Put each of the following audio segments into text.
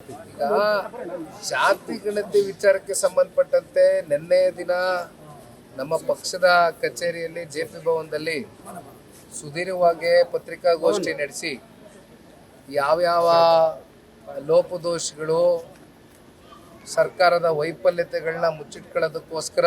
ಈಗ ಜಾತಿ ಗಣತಿ ವಿಚಾರಕ್ಕೆ ಸಂಬಂಧಪಟ್ಟಂತೆ ನಿನ್ನೆ ದಿನ ನಮ್ಮ ಪಕ್ಷದ ಕಚೇರಿಯಲ್ಲಿ ಜೆ ಪಿ ಭವನದಲ್ಲಿ ಸುದೀರ್ಘವಾಗಿ ಪತ್ರಿಕಾಗೋಷ್ಠಿ ನಡೆಸಿ ಯಾವ್ಯಾವ ಲೋಪದೋಷಗಳು ಸರ್ಕಾರದ ವೈಫಲ್ಯತೆಗಳನ್ನ ಮುಚ್ಚಿಟ್ಕೊಳ್ಳೋದಕ್ಕೋಸ್ಕರ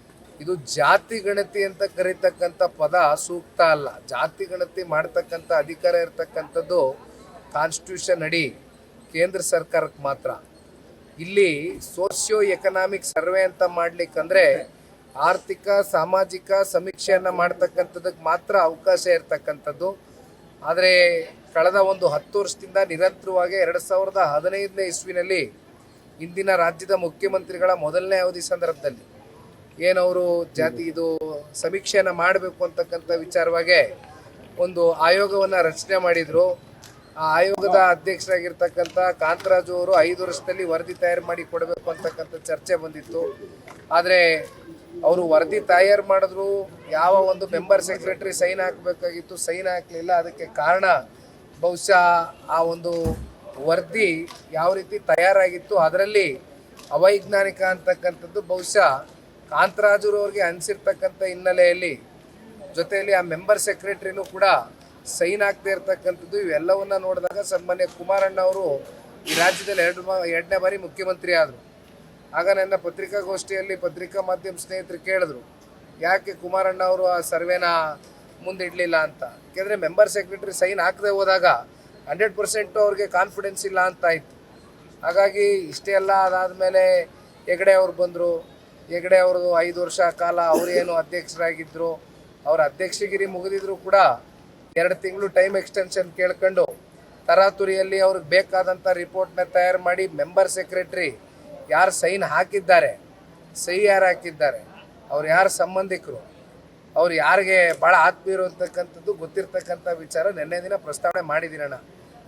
ಇದು ಜಾತಿ ಗಣತಿ ಅಂತ ಕರೀತಕ್ಕಂಥ ಪದ ಸೂಕ್ತ ಅಲ್ಲ. ಜಾತಿ ಗಣತಿ ಮಾಡ್ತಕ್ಕಂಥ ಅಧಿಕಾರ ಇರತಕ್ಕಂಥದ್ದು ಕಾನ್ಸ್ಟಿಟ್ಯೂಷನ್ ಅಡಿ ಕೇಂದ್ರ ಸರ್ಕಾರಕ್ಕೆ ಮಾತ್ರ. ಇಲ್ಲಿ ಸೋಷಿಯೋ ಎಕನಾಮಿಕ್ ಸರ್ವೆ ಅಂತ ಮಾಡಲಿಕ್ಕಂದ್ರೆ ಆರ್ಥಿಕ, ಸಾಮಾಜಿಕ ಸಮೀಕ್ಷೆಯನ್ನು ಮಾಡ್ತಕ್ಕಂಥದ್ದಕ್ಕೆ ಮಾತ್ರ ಅವಕಾಶ ಇರತಕ್ಕಂಥದ್ದು. ಆದರೆ ಕಳೆದ ಒಂದು ಹತ್ತು ವರ್ಷದಿಂದ ನಿರಂತರವಾಗಿ ಎರಡು ಸಾವಿರದ ಹದಿನೈದನೇ ಇಸ್ವಿನಲ್ಲಿ ಇಂದಿನ ರಾಜ್ಯದ ಮುಖ್ಯಮಂತ್ರಿಗಳ ಮೊದಲನೇ ಅವಧಿ ಸಂದರ್ಭದಲ್ಲಿ ಏನವರು ಜಾತಿ ಇದು ಸಮೀಕ್ಷೆಯನ್ನು ಮಾಡಬೇಕು ಅಂತಕ್ಕಂಥ ವಿಚಾರವಾಗಿ ಒಂದು ಆಯೋಗವನ್ನು ರಚನೆ ಮಾಡಿದರು. ಆ ಆಯೋಗದ ಅಧ್ಯಕ್ಷರಾಗಿರ್ತಕ್ಕಂಥ ಕಾಂತರಾಜು ಅವರು ಐದು ವರ್ಷದಲ್ಲಿ ವರದಿ ತಯಾರು ಮಾಡಿ ಕೊಡಬೇಕು ಅಂತಕ್ಕಂಥ ಚರ್ಚೆ ಬಂದಿತ್ತು. ಆದರೆ ಅವರು ವರದಿ ತಯಾರು ಮಾಡಿದ್ರು, ಯಾವ ಒಂದು ಮೆಂಬರ್ ಸೆಕ್ರೆಟರಿ ಸೈನ್ ಹಾಕಬೇಕಾಗಿತ್ತು, ಸೈನ್ ಹಾಕಲಿಲ್ಲ. ಅದಕ್ಕೆ ಕಾರಣ ಬಹುಶಃ ಆ ಒಂದು ವರದಿ ಯಾವ ರೀತಿ ತಯಾರಾಗಿತ್ತು, ಅದರಲ್ಲಿ ಅವೈಜ್ಞಾನಿಕ ಅಂತಕ್ಕಂಥದ್ದು ಬಹುಶಃ ಕಾಂತರಾಜುರವ್ರಿಗೆ ಅನಿಸಿರ್ತಕ್ಕಂಥ ಹಿನ್ನೆಲೆಯಲ್ಲಿ ಜೊತೆಯಲ್ಲಿ ಆ ಮೆಂಬರ್ ಸೆಕ್ರೆಟರಿನೂ ಕೂಡ ಸೈನ್ ಆಗದೆ ಇರತಕ್ಕಂಥದ್ದು. ಇವೆಲ್ಲವನ್ನ ನೋಡಿದಾಗ ಸನ್ಮಾನ್ಯ ಕುಮಾರಣ್ಣ ಅವರು ಈ ರಾಜ್ಯದಲ್ಲಿ ಎರಡು ಎರಡನೇ ಬಾರಿ ಮುಖ್ಯಮಂತ್ರಿ ಆದರು. ಆಗ ನನ್ನ ಪತ್ರಿಕಾಗೋಷ್ಠಿಯಲ್ಲಿ ಪತ್ರಿಕಾ ಮಾಧ್ಯಮ ಸ್ನೇಹಿತರು ಕೇಳಿದ್ರು, ಯಾಕೆ ಕುಮಾರಣ್ಣ ಅವರು ಆ ಸರ್ವೆನ ಮುಂದಿಡಲಿಲ್ಲ ಅಂತ? ಯಾಕೆಂದರೆ ಮೆಂಬರ್ ಸೆಕ್ರೆಟರಿ ಸೈನ್ ಹಾಕದೆ ಹೋದಾಗ ಹಂಡ್ರೆಡ್ ಪರ್ಸೆಂಟು ಅವ್ರಿಗೆ ಕಾನ್ಫಿಡೆನ್ಸ್ ಇಲ್ಲ ಅಂತ ಆಯಿತು. ಹಾಗಾಗಿ ಇಷ್ಟೇ ಎಲ್ಲ ಅದಾದಮೇಲೆ ಹೆಗಡೆ ಅವ್ರು ಬಂದರು. ಹೆಗಡೆ ಅವ್ರದ್ದು ಐದು ವರ್ಷ ಕಾಲ ಅವರೇನು ಅಧ್ಯಕ್ಷರಾಗಿದ್ದರು ಅವ್ರ ಅಧ್ಯಕ್ಷಗಿರಿ ಮುಗಿದಿದ್ರು ಕೂಡ ಎರಡು ತಿಂಗಳು ಟೈಮ್ ಎಕ್ಸ್ಟೆನ್ಷನ್ ಕೇಳ್ಕೊಂಡು ತರಾತುರಿಯಲ್ಲಿ ಅವ್ರಿಗೆ ಬೇಕಾದಂಥ ರಿಪೋರ್ಟ್ನ ತಯಾರು ಮಾಡಿ ಮೆಂಬರ್ ಸೆಕ್ರೆಟ್ರಿ ಯಾರು ಸೈನ್ ಹಾಕಿದ್ದಾರೆ, ಸಹಿ ಯಾರು ಹಾಕಿದ್ದಾರೆ, ಅವ್ರು ಯಾರು ಸಂಬಂಧಿಕರು, ಅವ್ರು ಯಾರಿಗೆ ಭಾಳ ಆತ್ಮೀಯರು ಅಂತಕ್ಕಂಥದ್ದು ಗೊತ್ತಿರ್ತಕ್ಕಂಥ ವಿಚಾರ ನಿನ್ನೆ ದಿನ ಪ್ರಸ್ತಾವನೆ ಮಾಡಿದ್ದೀನಣ್ಣ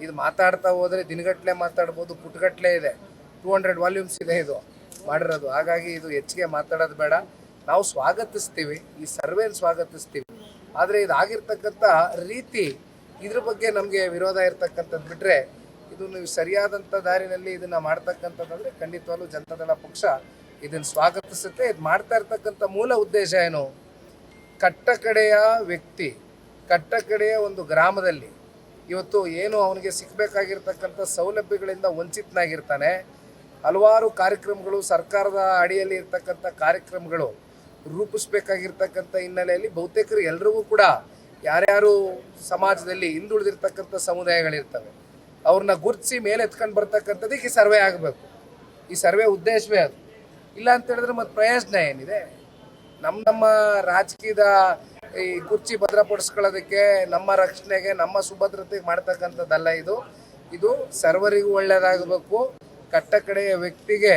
ಇದು ಮಾತಾಡ್ತಾ ಹೋದರೆ ದಿನಗಟ್ಟಲೆ ಮಾತಾಡ್ಬೋದು ಪುಟ್ಗಟ್ಟಲೆ ಇದೆ. ಟೂ ಹಂಡ್ರೆಡ್ ವಾಲ್ಯೂಮ್ಸ್ ಇದೆ ಇದು. ಮಾಡಿರೋದು. ಹಾಗಾಗಿ ಇದು ಹೆಚ್ಚಿಗೆ ಮಾತಾಡೋದು ಬೇಡ. ನಾವು ಸ್ವಾಗತಿಸ್ತೀವಿ. ಈ ಸರ್ವೇನ ಸ್ವಾಗತಿಸ್ತೀವಿ. ಆದರೆ ಇದಾಗಿರ್ತಕ್ಕಂಥ ರೀತಿ ಇದ್ರ ಬಗ್ಗೆ ನಮಗೆ ವಿರೋಧ ಇರ್ತಕ್ಕಂಥದ್ದು ಬಿಟ್ಟರೆ ಇದು ನೀವು ಸರಿಯಾದಂಥ ದಾರಿನಲ್ಲಿ ಇದನ್ನು ಮಾಡ್ತಕ್ಕಂಥದ್ದಂದರೆ ಖಂಡಿತವಾಗ್ಲೂ ಜನತಾದಳ ಪಕ್ಷ ಇದನ್ನು ಸ್ವಾಗತಿಸುತ್ತೆ. ಇದು ಮಾಡ್ತಾ ಇರ್ತಕ್ಕಂಥ ಮೂಲ ಉದ್ದೇಶ ಏನು? ಕಟ್ಟಕಡೆಯ ವ್ಯಕ್ತಿ ಕಟ್ಟಕಡೆಯ ಒಂದು ಗ್ರಾಮದಲ್ಲಿ ಇವತ್ತು ಏನು ಅವನಿಗೆ ಸಿಗಬೇಕಾಗಿರ್ತಕ್ಕಂಥ ಸೌಲಭ್ಯಗಳಿಂದ ವಂಚಿತನಾಗಿರ್ತಾನೆ. ಹಲವಾರು ಕಾರ್ಯಕ್ರಮಗಳು ಸರ್ಕಾರದ ಅಡಿಯಲ್ಲಿ ಇರ್ತಕ್ಕಂಥ ಕಾರ್ಯಕ್ರಮಗಳು ರೂಪಿಸ್ಬೇಕಾಗಿರ್ತಕ್ಕಂಥ ಹಿನ್ನೆಲೆಯಲ್ಲಿ ಬಹುತೇಕರು ಎಲ್ಲರಿಗೂ ಕೂಡ ಯಾರ್ಯಾರು ಸಮಾಜದಲ್ಲಿ ಹಿಂದುಳಿದಿರ್ತಕ್ಕಂಥ ಸಮುದಾಯಗಳಿರ್ತವೆ, ಅವ್ರನ್ನ ಗುರುತಿಸಿ ಮೇಲೆ ಎತ್ಕೊಂಡು ಬರ್ತಕ್ಕಂಥದ್ದಕ್ಕೆ ಸರ್ವೆ ಆಗಬೇಕು. ಈ ಸರ್ವೆ ಉದ್ದೇಶವೇ ಅದು. ಇಲ್ಲ ಅಂತ ಹೇಳಿದ್ರೆ ಮತ್ತೆ ಪ್ರಯೋಜನ ಏನಿದೆ? ನಮ್ಮ ನಮ್ಮ ರಾಜಕೀಯದ ಈ ಕುರ್ಚಿ ಭದ್ರಪಡಿಸ್ಕೊಳ್ಳೋದಕ್ಕೆ, ನಮ್ಮ ರಕ್ಷಣೆಗೆ, ನಮ್ಮ ಸುಭದ್ರತೆಗೆ ಮಾಡ್ತಕ್ಕಂಥದ್ದಲ್ಲ ಇದು. ಇದು ಸರ್ವರಿಗೂ ಒಳ್ಳೆಯದಾಗಬೇಕು. ಕಟ್ಟ ಕಡೆಯ ವ್ಯಕ್ತಿಗೆ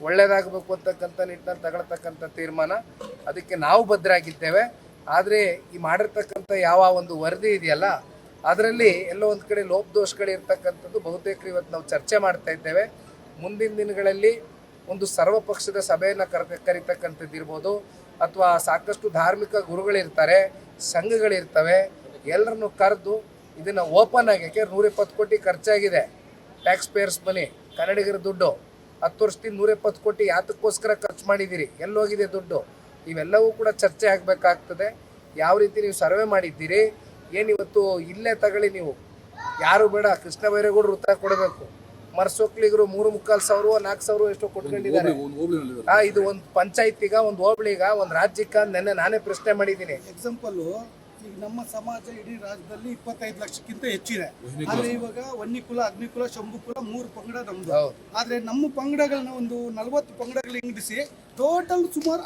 ಒಳ್ಳೆಯದಾಗಬೇಕು ಅಂತಕ್ಕಂಥ ನಿಟ್ಟಿನಲ್ಲಿ ತಗೊಳ್ತಕ್ಕಂಥ ತೀರ್ಮಾನ. ಅದಕ್ಕೆ ನಾವು ಬದ್ಧರಾಗಿದ್ದೇವೆ ಆದರೆ ಈ ಮಾಡಿರ್ತಕ್ಕಂಥ ಯಾವ ಒಂದು ವರದಿ ಇದೆಯಲ್ಲ, ಅದರಲ್ಲಿ ಎಲ್ಲೋ ಒಂದು ಕಡೆ ಲೋಪದೋಷಗಳು ಇರ್ತಕ್ಕಂಥದ್ದು ಬಹುತೇಕ ಇವತ್ತು ನಾವು ಚರ್ಚೆ ಮಾಡ್ತಾ ಇದ್ದೇವೆ. ಮುಂದಿನ ದಿನಗಳಲ್ಲಿ ಒಂದು ಸರ್ವಪಕ್ಷದ ಸಭೆಯನ್ನು ಕರ, ಕರಿತಕ್ಕಂಥದ್ದು ಇರ್ಬೋದು, ಅಥವಾ ಸಾಕಷ್ಟು ಧಾರ್ಮಿಕ ಗುರುಗಳಿರ್ತಾರೆ, ಸಂಘಗಳಿರ್ತವೆ, ಎಲ್ಲರನ್ನು ಕರೆದು ಇದನ್ನು ಓಪನ್ ಆಗಿ ಯಾಕೆಂದ್ರೆ ನೂರಿಪ್ಪತ್ತು ಕೋಟಿ ಖರ್ಚಾಗಿದೆ. ಟ್ಯಾಕ್ಸ್ ಪೇಯರ್ಸ್ ಮನಿ ಕನ್ನಡಿಗರ ದುಡ್ಡು. ಹತ್ತು ವರ್ಷದಿಂದ ನೂರಿಪ್ಪತ್ತು ಕೋಟಿ ಯಾತಕ್ಕೋಸ್ಕರ ಖರ್ಚು ಮಾಡಿದ್ದೀರಿ. ಎಲ್ಲೋಗಿದೆ ದುಡ್ಡು. ಇವೆಲ್ಲವೂ ಕೂಡ ಚರ್ಚೆ ಆಗಬೇಕಾಗ್ತದೆ. ಯಾವ ರೀತಿ ನೀವು ಸರ್ವೆ ಮಾಡಿದ್ದೀರಿ? ಏನಿವತ್ತು ಇಲ್ಲೇ ತಗೊಳ್ಳಿ ನೀವು. ಯಾರು ಬೇಡ ಕೃಷ್ಣ ಬೈರೇಗೌಡರು ವೃತ್ತ ಕೊಡಬೇಕು. ಮರ್ಸೋಕ್ಲಿಗರು ಮೂರು ಮುಕ್ಕಾಲು ಸಾವಿರ ನಾಲ್ಕು ಸಾವಿರ ಎಷ್ಟೋ ಕೊಟ್ಕೊಂಡಿದ್ದಾರೆ. ಆ ಇದು ಒಂದು ಪಂಚಾಯತಿಗ ಒಂದು ಹೋಬಳಿಗ ಒಂದು ರಾಜ್ಯಕ್ಕ ನೆನ್ನೆ ನಾನೇ ಪ್ರಶ್ನೆ ಮಾಡಿದ್ದೀನಿ. ಎಕ್ಸಾಂಪಲ್ ಈಗ ನಮ್ಮ ಸಮಾಜ ಇಡೀ ರಾಜ್ಯದಲ್ಲಿ ಇಪ್ಪತ್ತೈದು ಲಕ್ಷಕ್ಕಿಂತ ಹೆಚ್ಚಿದೆ. ಆದ್ರೆ ಇವಾಗ ವನ್ನಿಕುಲ ಅಗ್ನಿಕುಲ ಶಂಭುಕುಲ ಮೂರು ಪಂಗಡ ನಮ್ದು. ಆದ್ರೆ ನಮ್ಮ ಪಂಗಡಗಳನ್ನ ಒಂದು ನಲವತ್ತು ಪಂಗಡಗಳು ಹಿಂಗಿಸಿ ಟೋಟಲ್ ಸುಮಾರು